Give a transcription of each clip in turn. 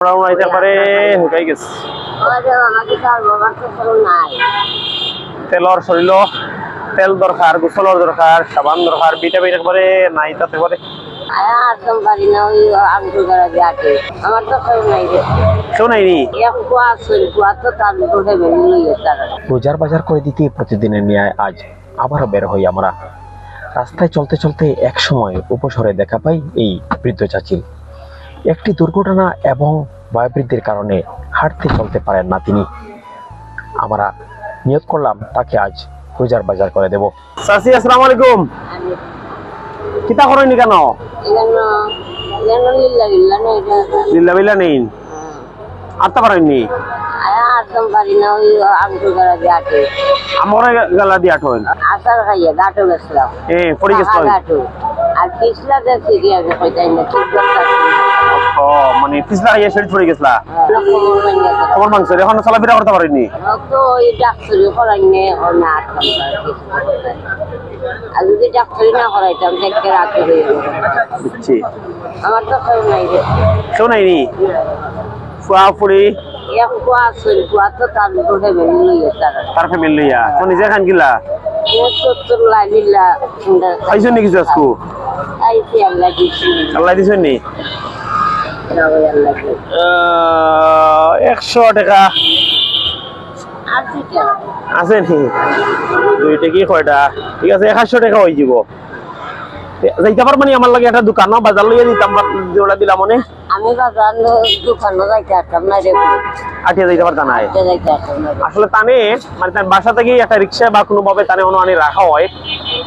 মোটামুটি একবারে শুকাই গেছে। তেলর শরীর তেল দরকার, গোসলর দরকার, সাবান দরকার ভিটামিন একবারে নাই তাতে পারি রোজার বাজার করে দিতে প্রতিদিনের ন্যায় আজ আবারও বের হই আমরা। রাস্তায় চলতে চলতে এক সময় উপসরে দেখা পাই এই বৃদ্ধ চাচির একটি দুর্ঘটনা এবং বয়োবৃদ্ধির কারণে হাঁটতে চলতে পারেন না তিনি। আমরা নিয়ত করলাম তাকে আজ রোজার বাজার করে দেব। চাচি আসসালামু আলাইকুম। কিতা করেনি কেন? লিল্লা বিল্লা নেই আটতে পারেননি? দিয়ে আমার গালা দিয়ে আঠেন আসার খাইয়ে গাটো গেছিলাম। এ পড়ে গেছে আর পিছলা দেখছি কি আগে কইতাই না ঠিক কথা ও মানে পিছলা খাইয়া শরীর পড়ে গেছলা? তোমার মাংস এখন চলাফেরা করতে না আটকাম আর যদি ডাক্তারি না করাইতাম দেখতে রাখতে হয়ে আমার তো কেউ নাই রে। কেউ নাইনি? ফুয়া ফুড়ি এক কুয়া আছে কুয়া তো তার বেরিয়ে লইয়ে তারা। ফ্যামিলি লইয়া? তো নিজে খান গিলা? সত্তর লাইনিলা খাইছো নি কিছু আজকু আইসি আল্লাহ দিছি। আল্লাহ দিছো নি রাবে আল্লাহ দিছি আহ, একশো টাকা। আছে নি? দুইটা কি কয়টা? ঠিক আছে একশো টাকা হয়ে যাব। যাইতে পারবানি আমার লাগে একটা দোকান না বাজার লইয়া দিতাম যেটা দিলাম মনে আমি বাজার দোকানে যাইতে আসতাম না রে। আটিয়া যাইতে পারতাম না না। আসলে তানে মানে তার বাসা থেকে একটা রিক্সা বা কোনো ভাবে তানে অনুমানি রাখা হয়।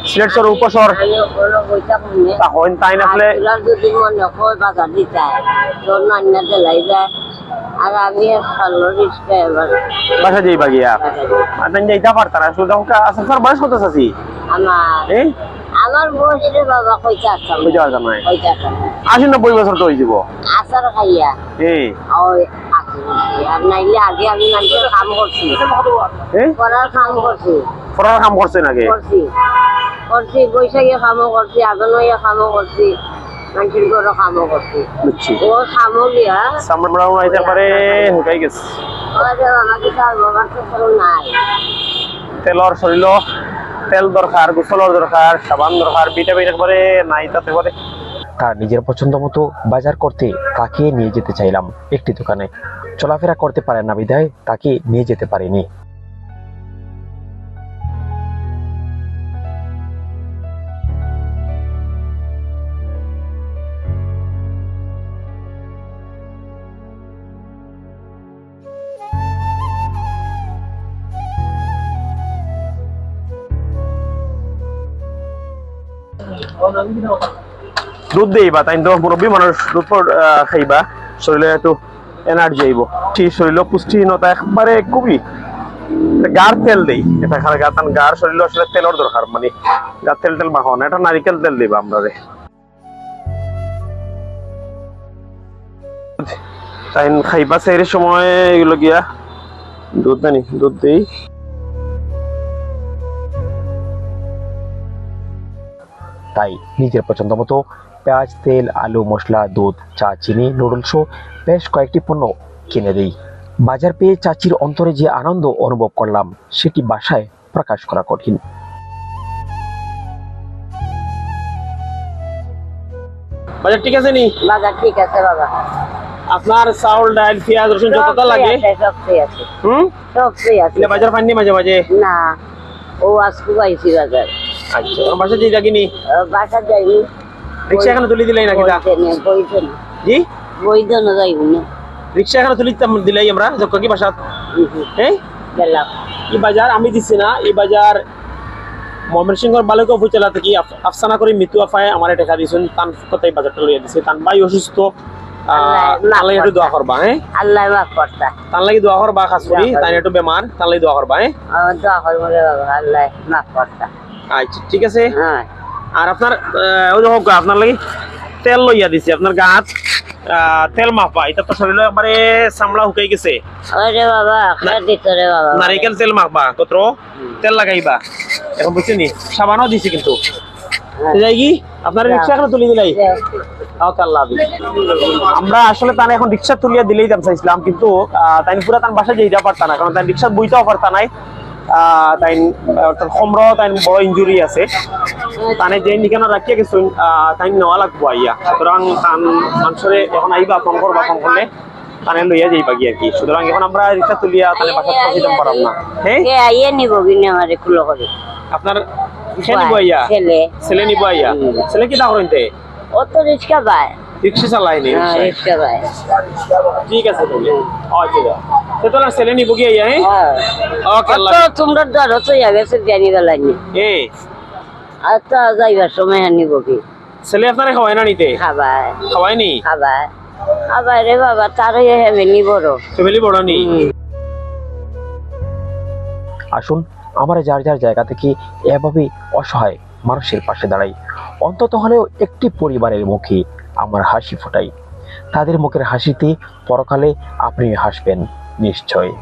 সিলেট শহর উপশহর শুনে তখন তাই না আসলে? যদি মনে হয় বাজার দিতে হয়, তোর নান্না দেলাই যায়। আর আমি খালো রিস্কা এবার বাসা যাইবা গিয়া? আর যাইতে পারতাম আসলে আসলে বয়স কত আছি আমার আমার বয়সের বাবা কইতে আসতাম বুঝতে পারতাম না কইতে আসতাম আশি নব্বই বছর তো যাব আচার খাইয়া। এই। ওই আর নাইলে আগে আমি মানুষের কাম করছি। করার কাম করছি। পড়ার কাম করছে নাকি করছি। করছি বৈশাখে কামও করছি আগুনইয়া কামও করছি মানুষের ঘরে কামও করছি। ও কামও লিয়া সামনে মোটামুটি আইতে পারে শুকাই গেছে। ওদের আমাকে তার বাবার তো নাই। তেলর শরীর তেল দরকার, গোসলর দরকার, সাবান দরকার ভিটামিন একবারে নাই তাতে করে। তার নিজের পছন্দ মতো বাজার করতে তাকে নিয়ে যেতে চাইলাম? একটি দোকানে। চলাফেরা করতে পারে না বিধায় তাকে নিয়ে যেতে পারিনি? দুধ দেইবা, তাই তো মুরব্বী মানুষ দুধ খাইবা। শরীরে একটু এনার্জি আইব। ঠিক শরীর পুষ্টিহীনতা একবারে খুবই। গার তেল দেই। এটা গাতান গার শরীর আসলে তেলর দরকার মানে গার তেল তেল মাখন এটা নারিকেল তেল দিবা আমরা তাই খাইবা সেই সময় এগুলো গিয়া। দুধ জানি দুধ দেই। তাই নিজের পছন্দ মতো পেঁয়াজ তেল আলু মশলা দুধ চা চিনি নুডলস বেশ কয়েকটি পণ্য কিনে দেই। বাজার পেয়ে চাচির অন্তরে যে আনন্দ অনুভব করলাম সেটি বাসায় প্রকাশ করা কঠিন। বাজার ঠিক আছে নি? বাজার ঠিক আছে বাবা। আপনার চাউল ডাল পেঁয়াজ রসুন যতটা লাগে। সব আছে। হুম? সব আছে। বাজার পাননি মাঝে মাঝে? না ও আজকে পাইছি বাজার। আচ্ছা ওর বাসা যেই লাগিনি ও বাসা যাইনি। রিক্সা এখানে তুলি দিলাই নাকি তা? জি? বইতে না রিক্সা এখানে তুলি দিলাই আমরা যখন কি হ্যাঁ এই? বাজার আমি দিচ্ছি না এই বাজার সিংহর বালুকা থেকে আফসানা করে মৃত্যু আফায় আমার টাকা দিয়েছেন তান কথাই বাজারটা লইয়া দিছে? তান ভাই অসুস্থ আল্লাহ মাফ তান লাগে একটু দোয়া করবা হ্যাঁ? আল্লাহ মাফ করতা তান লাগি দোয়া করবা খাস করি। তাই একটু বেমার দোয়া করবা হ্যাঁ? দোয়া করব আল্লাহ মাফ করতা আচ্ছা ঠিক আছে। হ্যাঁ। আর আপনার ওই হোক আপনার লাগি তেল লইয়া দিছি আপনার গাছ তেল মাপা এটা তো শরীরে একবারে গেছে। ওরে বাবা রে বাবা। নারিকেল তেল কত তেল লাগাইবা। এখন বুঝছি নি সাবানও দিছি কিন্তু। হ্যাঁ। যাই কি আপনার। রিক্সা এখানে তুলে দিলাই। আমরা আসলে এখন রিক্সা তুলিয়া দিলেই চাইছিলাম কিন্তু তাই পুরা তান বাসা যেতে পারতা না কারণ তাই রিক্সা বইতেও পারতা নাই তাই অর্থাৎ সম্র তাই বড় ইঞ্জুরি আছে। তানে যে নিকানো রাখিয়া তাই নেওয়া লাগবো আইয়া। সুতরাং তান মানুষরে এখন আইবা ফোন করবা ফোন করলে তানে লইয়া যাইবা গিয়ে আর কি। সুতরাং এখন আমরা রিক্সা তুলিয়া দিতে পারলাম না। হ্যাঁ আইয়ে নিব কিনে আমারে কুলো করে। আপনার সে নিব আইয়া? ছেলে। ছেলে নিব আইয়া। ছেলে কি দাও ও তো রিক্সা হ্যাঁ রিক্সা পায় ঠিক আছে তাহলে। আচ্ছা তো তোলা ছেলে নিব কি আইয়া হ্যাঁ? হ্যাঁ। তোমরা তো গেছে জানি বেলা এ? আর তো যাইবার সময় নিব কি? ছেলে আপনারে খাওয়াই না নিতে? খাবায় খাওয়াইনি খাবায় খাবায় রে বাবা তার হেমে নিব ফ্যামিলি বড় নি আসুন আমরা যার যার জায়গা থেকে এভাবে অসহায় মানুষের পাশে দাঁড়াই। অন্তত হলেও একটি পরিবারের মুখে। আমার হাসি ফোটাই। তাদের মুখের হাসিতে পরকালে আপনি হাসবেন নিশ্চয়।